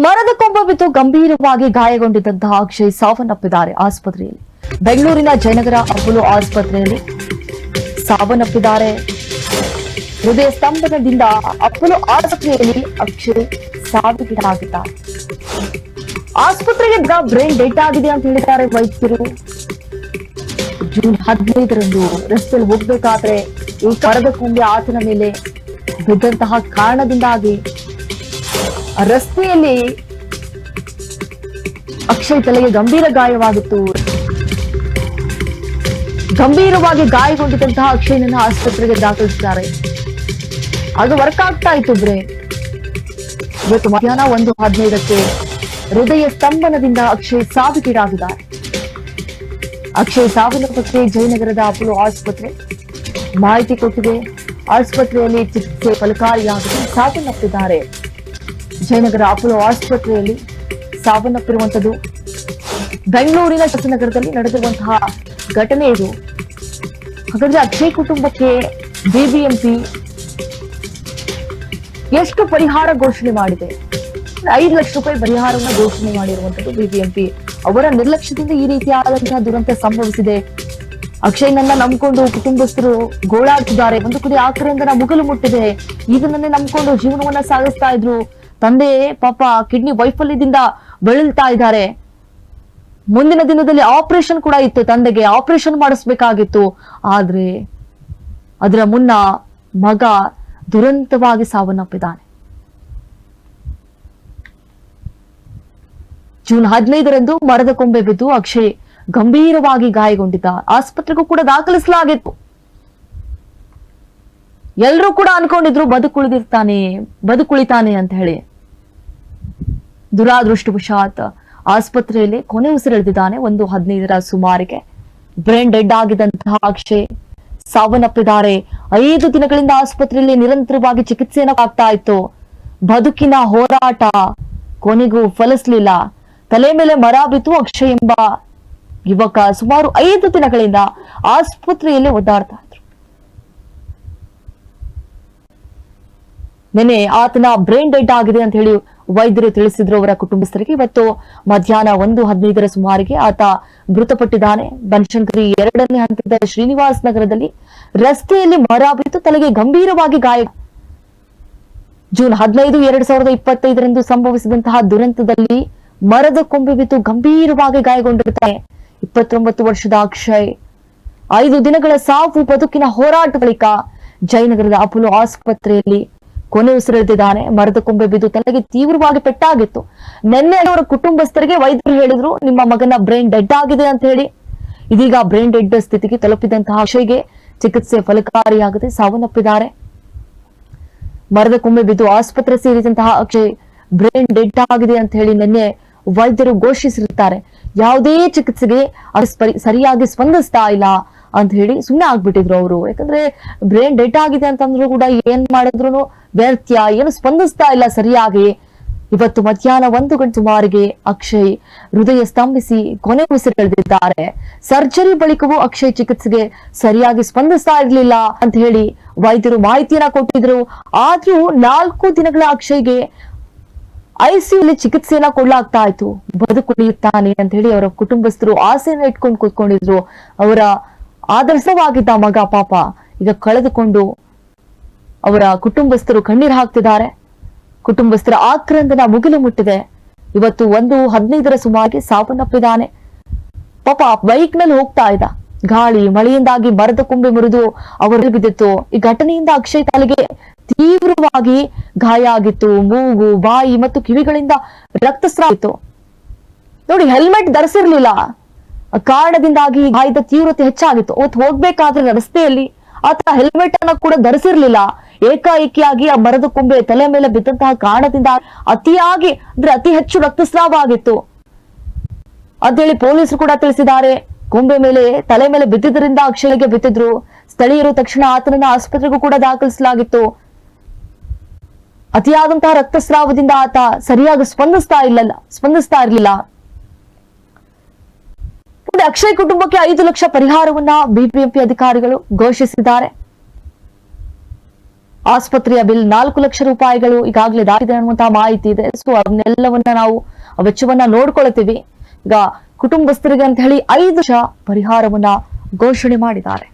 ಮರದ ಕೊಂಬ ಬಿದ್ದು ಗಂಭೀರವಾಗಿ ಗಾಯಗೊಂಡಿದ್ದಂತಹ ಅಕ್ಷಯ್ ಸಾವನ್ನಪ್ಪಿದ್ದಾರೆ ಆಸ್ಪತ್ರೆಯಲ್ಲಿ. ಬೆಂಗಳೂರಿನ ಜಯನಗರ ಅಪೋಲೋ ಆಸ್ಪತ್ರೆಯಲ್ಲಿ ಸಾವನ್ನಪ್ಪಿದ್ದಾರೆ. ಹೃದಯ ಸ್ತಂಭನದಿಂದ ಅಪೋಲೋ ಆಸ್ಪತ್ರೆಯಲ್ಲಿ ಅಕ್ಷಯ್ ಸಾವಿಗೀಡಾಗಿದ್ದಾರೆ ಆಸ್ಪತ್ರೆಗೆ ಬ್ರೈನ್ ಡೆಡ್ ಆಗಿದೆ ಅಂತ ಹೇಳಿದ್ದಾರೆ ವೈದ್ಯರು. ಜೂನ್ ಹದಿನೈದರಂದು ರಸ್ತೆಯಲ್ಲಿ ಹೋಗ್ಬೇಕಾದ್ರೆ ಈ ಕರದ ಕೊಂಬೆ ಆತನ ಮೇಲೆ ಬಿದ್ದಂತಹ ಕಾರಣದಿಂದಾಗಿ ರಸ್ತೆಯಲ್ಲಿ ಅಕ್ಷಯ್ ತಲೆಗೆ ಗಂಭೀರ ಗಾಯವಾಗಿತ್ತು. ಗಂಭೀರವಾಗಿ ಗಾಯಗೊಂಡಿದ್ದಂತಹ ಅಕ್ಷಯ್ನನ್ನ ಆಸ್ಪತ್ರೆಗೆ ದಾಖಲಿಸಿದ್ದಾರೆ. ಅದು ವರ್ಕ್ ಆಗ್ತಾ ಇತ್ತು ಬ್ರೇ ಇವತ್ತು ಮಧ್ಯಾಹ್ನ ಒಂದು ಹದಿನೈದಕ್ಕೆ ಹೃದಯ ಸ್ತಂಭನದಿಂದ ಅಕ್ಷಯ್ ಸಾವಿಗೀಡಾಗಿದ್ದಾರೆ ಅಕ್ಷಯ್ ಸಾವಿನಪ್ಪಕ್ಕೆ ಜಯನಗರದ ಅಪೋಲೋ ಆಸ್ಪತ್ರೆ. ಮಾಹಿತಿ ಕೊಟ್ಟಿದೆ. ಆಸ್ಪತ್ರೆಯಲ್ಲಿ ಚಿಕಿತ್ಸೆ ಫಲಕಾರಿಯಾಗಿದೆ ಸಾವನ್ನಪ್ಪಿದ್ದಾರೆ ಜಯನಗರ ಅಪೋಲೋ ಆಸ್ಪತ್ರೆಯಲ್ಲಿ ಸಾವನ್ನಪ್ಪಿರುವಂತದ್ದು ಬೆಂಗಳೂರಿನ ನಗರದಲ್ಲಿ ನಡೆದಿರುವಂತಹ ಘಟನೆ ಇದು. ಹಾಗಾದ್ರೆ ಅಕ್ಷಯ್ ಕುಟುಂಬಕ್ಕೆ ಬಿಬಿಎಂಪಿ ಎಷ್ಟು ಪರಿಹಾರ ಘೋಷಣೆ ಮಾಡಿದೆ? ಐದು ಲಕ್ಷ ರೂಪಾಯಿ ಪರಿಹಾರವನ್ನು ಘೋಷಣೆ ಮಾಡಿರುವಂತದ್ದು ಬಿಬಿಎಂಪಿ. ಅವರ ನಿರ್ಲಕ್ಷ್ಯದಿಂದ ಈ ರೀತಿಯಾದಂತಹ ದುರಂತ ಸಂಭವಿಸಿದೆ. ಅಕ್ಷಯ್ನನ್ನ ನಂಬಿಕೊಂಡು ಕುಟುಂಬಸ್ಥರು ಗೋಳಾಡ್ತಿದ್ದಾರೆ. ಒಂದು ಕಡೆ ಆಕ್ರಂದನ ಮುಗಲು ಮುಟ್ಟಿದೆ. ಇದನ್ನೇ ನಂಬಿಕೊಂಡು ಜೀವನವನ್ನ ಸಾಗಿಸ್ತಾ ಇದ್ರು. ತಂದೆ, ಪಾಪ, ಕಿಡ್ನಿ ವೈಫಲ್ಯದಿಂದ ಬಳಲ್ತಾ ಇದ್ದಾರೆ. ಮುಂದಿನ ದಿನದಲ್ಲಿ ಆಪರೇಷನ್ ಕೂಡ ಇತ್ತು ತಂದೆಗೆ ಆಪರೇಷನ್ ಮಾಡಿಸ್ಬೇಕಾಗಿತ್ತು. ಆದ್ರೆ ಅದರ ಮುನ್ನ ಮಗ ದುರಂತವಾಗಿ ಸಾವನ್ನಪ್ಪಿದ್ದಾನೆ. ಜೂನ್ ಹದಿನೈದರಂದು ಮರದ ಕೊಂಬೆ ಬಿದ್ದು ಅಕ್ಷಯ್ ಗಂಭೀರವಾಗಿ ಗಾಯಗೊಂಡಿದ್ದ. ಆಸ್ಪತ್ರೆಗೂ ಕೂಡ ದಾಖಲಿಸಲಾಗಿತ್ತು. ಎಲ್ಲರೂ ಕೂಡ ಅನ್ಕೊಂಡಿದ್ರು ಬದುಕುಳಿದಿರ್ತಾನೆ, ಬದುಕುಳಿತಾನೆ ಅಂತ ಹೇಳಿ. ದುರಾದೃಷ್ಟವಶಾತ್ ಆಸ್ಪತ್ರೆಯಲ್ಲಿ ಕೊನೆ ಉಸಿರೆಳೆದಿದ್ದಾನೆ ಒಂದು ಹದಿನೈದರ ಸುಮಾರಿಗೆ. ಬ್ರೈನ್ ಡೆಡ್ ಆಗಿದಂತಹ ಅಕ್ಷಯ್ ಸಾವನ್ನಪ್ಪಿದ್ದಾರೆ. ಐದು ದಿನಗಳಿಂದ ಆಸ್ಪತ್ರೆಯಲ್ಲಿ ನಿರಂತರವಾಗಿ ಚಿಕಿತ್ಸೆಯನ್ನು ಆಗ್ತಾ ಇತ್ತು. ಬದುಕಿನ ಹೋರಾಟ ಕೊನೆಗೂ ಫಲಿಸ್ಲಿಲ್ಲ. ತಲೆ ಮೇಲೆ ಮರ ಬಿತ್ತು ಅಕ್ಷಯ್ ಎಂಬ ಯುವಕ ಸುಮಾರು ಐದು ದಿನಗಳಿಂದ ಆಸ್ಪತ್ರೆಯಲ್ಲಿ ಒದ್ದಾಡ್ತಾ ಇದ್ರು. ನಿನ್ನೆ ಆತನ ಬ್ರೈನ್ ಡೆಡ್ ಆಗಿದೆ ಅಂತ ಹೇಳಿ ವೈದ್ಯರು ತಿಳಿಸಿದ್ರು ಅವರ ಕುಟುಂಬಸ್ಥರಿಗೆ. ಇವತ್ತು ಮಧ್ಯಾಹ್ನ ಒಂದು ಹದಿನೈದರ ಸುಮಾರಿಗೆ ಆತ ಮೃತಪಟ್ಟಿದ್ದಾನೆ. ಬನಶಂಕರಿ ಎರಡನೇ ಹಂತದ ಶ್ರೀನಿವಾಸ್ ನಗರದಲ್ಲಿ ರಸ್ತೆಯಲ್ಲಿ ಮರ ಬಿತ್ತು, ತಲೆಗೆ ಗಂಭೀರವಾಗಿ ಗಾಯ. ಜೂನ್ ಹದಿನೈದು, ಎರಡ್ ಸಾವಿರದ ಇಪ್ಪತ್ತೈದರಂದು ಸಂಭವಿಸಿದಂತಹ ದುರಂತದಲ್ಲಿ ಮರದ ಕೊಂಬೆ ಬಿದ್ದು ಗಂಭೀರವಾಗಿ ಗಾಯಗೊಂಡಿರುತ್ತಾರೆ ಇಪ್ಪತ್ತೊಂಬತ್ತು ವರ್ಷದ ಅಕ್ಷಯ್. ಐದು ದಿನಗಳ ಸಾವು ಬದುಕಿನ ಹೋರಾಟ ಬಳಿಕ ಜಯನಗರದ ಅಪೋಲೋ ಆಸ್ಪತ್ರೆಯಲ್ಲಿ ಕೊನೆ ಉಸಿರೆಳೆದಿದ್ದಾನೆ. ಮರದ ಕೊಂಬೆ ಬಿದ್ದು ತಲೆಗೆ ತೀವ್ರವಾಗಿ ಪೆಟ್ಟಾಗಿತ್ತು. ನಿನ್ನೆ ಅವರ ಕುಟುಂಬಸ್ಥರಿಗೆ ವೈದ್ಯರು ಹೇಳಿದ್ರು, ನಿಮ್ಮ ಮಗನ ಬ್ರೈನ್ ಡೆಡ್ ಆಗಿದೆ ಅಂತ ಹೇಳಿ. ಇದೀಗ ಬ್ರೈನ್ ಡೆಡ್ ಸ್ಥಿತಿಗೆ ತಲುಪಿದಂತಹ ಆಶೆಗೆ ಚಿಕಿತ್ಸೆ ಫಲಕಾರಿಯಾಗದೆ ಸಾವನ್ನಪ್ಪಿದ್ದಾರೆ. ಮರದ ಕೊಂಬೆ ಬಿದ್ದು ಆಸ್ಪತ್ರೆ ಸೇರಿದಂತಹ ಅಕ್ಷಯ್ ಬ್ರೈನ್ ಡೆಡ್ ಆಗಿದೆ ಅಂತ ಹೇಳಿ ನಿನ್ನೆ ವೈದ್ಯರು ಘೋಷಿಸಿರುತ್ತಾರೆ. ಯಾವುದೇ ಚಿಕಿತ್ಸೆಗೆ ಸರಿಯಾಗಿ ಸ್ಪಂದಿಸ್ತಾ ಇಲ್ಲ. ಅಂತ ಹೇಳಿ ಸುಮ್ಮನೆ ಆಗ್ಬಿಟ್ಟಿದ್ರು ಅವರು. ಯಾಕಂದ್ರೆ ಬ್ರೈನ್ ಡೆಡ್ ಆಗಿದೆ ಅಂತಂದ್ರು ಕೂಡ ಏನ್ ಮಾಡಿದ್ರು ವ್ಯರ್ಥ್ಯ ಏನು ಸ್ಪಂದಿಸ್ತಾ ಇಲ್ಲ ಸರಿಯಾಗಿ. ಇವತ್ತು ಮಧ್ಯಾಹ್ನ ಒಂದು ಗಂಟೆ ಸುಮಾರಿಗೆ ಅಕ್ಷಯ್ ಹೃದಯ ಸ್ತಂಭಿಸಿ ಕೊನೆ ಉಸಿರೆಳೆದಿದ್ದಾರೆ ಸರ್ಜರಿ ಬಳಿಕವೂ ಅಕ್ಷಯ್ ಚಿಕಿತ್ಸೆಗೆ ಸರಿಯಾಗಿ ಸ್ಪಂದಿಸ್ತಾ ಇರ್ಲಿಲ್ಲ ಅಂತ ಹೇಳಿ ವೈದ್ಯರು ಮಾಹಿತಿಯನ್ನ ಕೊಟ್ಟಿದ್ರು. ಆದ್ರೂ ನಾಲ್ಕು ದಿನಗಳ ಅಕ್ಷಯ್ಗೆ ಐಸಿಯುಲಿ ಚಿಕಿತ್ಸೆಯನ್ನ ಕೊಡ್ಲಾಗ್ತಾ ಇತ್ತು. ಬದುಕುಳಿಯುತ್ತಾನೆ ಅಂತ ಹೇಳಿ ಅವರ ಕುಟುಂಬಸ್ಥರು ಆಸೆಯನ್ನ ಇಟ್ಕೊಂಡು ಕೂತ್ಕೊಂಡಿದ್ರು. ಅವರ ಆದರ್ಶವಾಗಿದ್ದ ಮಗ ಪಾಪ. ಈಗ ಕಳೆದುಕೊಂಡು ಅವರ ಕುಟುಂಬಸ್ಥರು ಕಣ್ಣೀರು ಹಾಕ್ತಿದ್ದಾರೆ. ಕುಟುಂಬಸ್ಥರ ಆಕ್ರಂದನ ಮುಗಿಲು ಮುಟ್ಟಿದೆ. ಇವತ್ತು ಒಂದು ಹದಿನೈದರ ಸುಮಾರಿಗೆ ಸಾವನ್ನಪ್ಪಿದ್ದಾನೆ. ಪಾಪ ಬೈಕ್ನಲ್ಲಿ ಹೋಗ್ತಾ ಇದ್ದ. ಗಾಳಿ ಮಳೆಯಿಂದಾಗಿ ಮರದ ಕೊಂಬೆ ಮುರಿದು ಅವರು ಬಿದ್ದಿತ್ತು. ಈ ಘಟನೆಯಿಂದ ಅಕ್ಷಯ್ ತಾಲಿಗೆ ತೀವ್ರವಾಗಿ ಗಾಯ ಆಗಿತ್ತು. ಮೂಗು, ಬಾಯಿ ಮತ್ತು ಕಿವಿಗಳಿಂದ ರಕ್ತಸ್ರಾವಿತ್ತು ನೋಡಿ ಹೆಲ್ಮೆಟ್ ಧರಿಸಿರ್ಲಿಲ್ಲ. ಕಾರಣದಿಂದಾಗಿ ಗಾಯದ ತೀವ್ರತೆ ಹೆಚ್ಚಾಗಿತ್ತು. ಅವತ್ತು ಹೋಗ್ಬೇಕಾದ್ರೆ ರಸ್ತೆಯಲ್ಲಿ ಆತ ಹೆಲ್ಮೆಟ್ ಅನ್ನ ಕೂಡ ಧರಿಸಿರ್ಲಿಲ್ಲ. ಏಕಾಏಕಿಯಾಗಿ ಆ ಮರದ ಕೊಂಬೆ ತಲೆ ಮೇಲೆ ಬಿದ್ದಂತಹ ಕಾರಣದಿಂದ ಅತಿಯಾಗಿ, ಅಂದ್ರೆ ಅತಿ ಹೆಚ್ಚು ರಕ್ತಸ್ರಾವ ಆಗಿತ್ತು. ಅಂತೇಳಿ ಪೊಲೀಸರು ಕೂಡ ತಿಳಿಸಿದ್ದಾರೆ. ಕೊಂಬೆ ಮೇಲೆ, ತಲೆ ಮೇಲೆ ಬಿದ್ದಿದ್ದರಿಂದ ಅಕ್ಷಯ್ಗೆ ಬಿದ್ದಿದ್ರು. ಸ್ಥಳೀಯರು ತಕ್ಷಣ ಆತನನ್ನ ಆಸ್ಪತ್ರೆಗೂ ಕೂಡ ದಾಖಲಿಸಲಾಗಿತ್ತು. ಅತಿಯಾದಂತಹ ರಕ್ತಸ್ರಾವದಿಂದ ಆತ ಸರಿಯಾಗಿ ಸ್ಪಂದಿಸ್ತಾ ಇಲ್ಲಲ್ಲ, ಸ್ಪಂದಿಸ್ತಾ ಇರಲಿಲ್ಲ. ಮುಂದೆ ಅಕ್ಷಯ್ ಕುಟುಂಬಕ್ಕೆ ಐದು ಲಕ್ಷ ಪರಿಹಾರವನ್ನ ಬಿಬಿಎಂಪಿ ಅಧಿಕಾರಿಗಳು ಘೋಷಿಸಿದ್ದಾರೆ. ಆಸ್ಪತ್ರೆಯ ಬಿಲ್ ನಾಲ್ಕು ಲಕ್ಷ ರೂಪಾಯಿಗಳು ಈಗಾಗಲೇ ದಾಟಿದೆ ಅನ್ನುವಂತಹ ಮಾಹಿತಿ ಇದೆ. ಸೊ ಅದನ್ನೆಲ್ಲವನ್ನ ನಾವು ವೆಚ್ಚವನ್ನ ನೋಡ್ಕೊಳ್ತೀವಿ. ಈಗ ಕುಟುಂಬಸ್ಥರಿಗೆ ಅಂತ ಹೇಳಿ ಐದು ಲಕ್ಷ ಪರಿಹಾರವನ್ನ ಘೋಷಣೆ ಮಾಡಿದ್ದಾರೆ.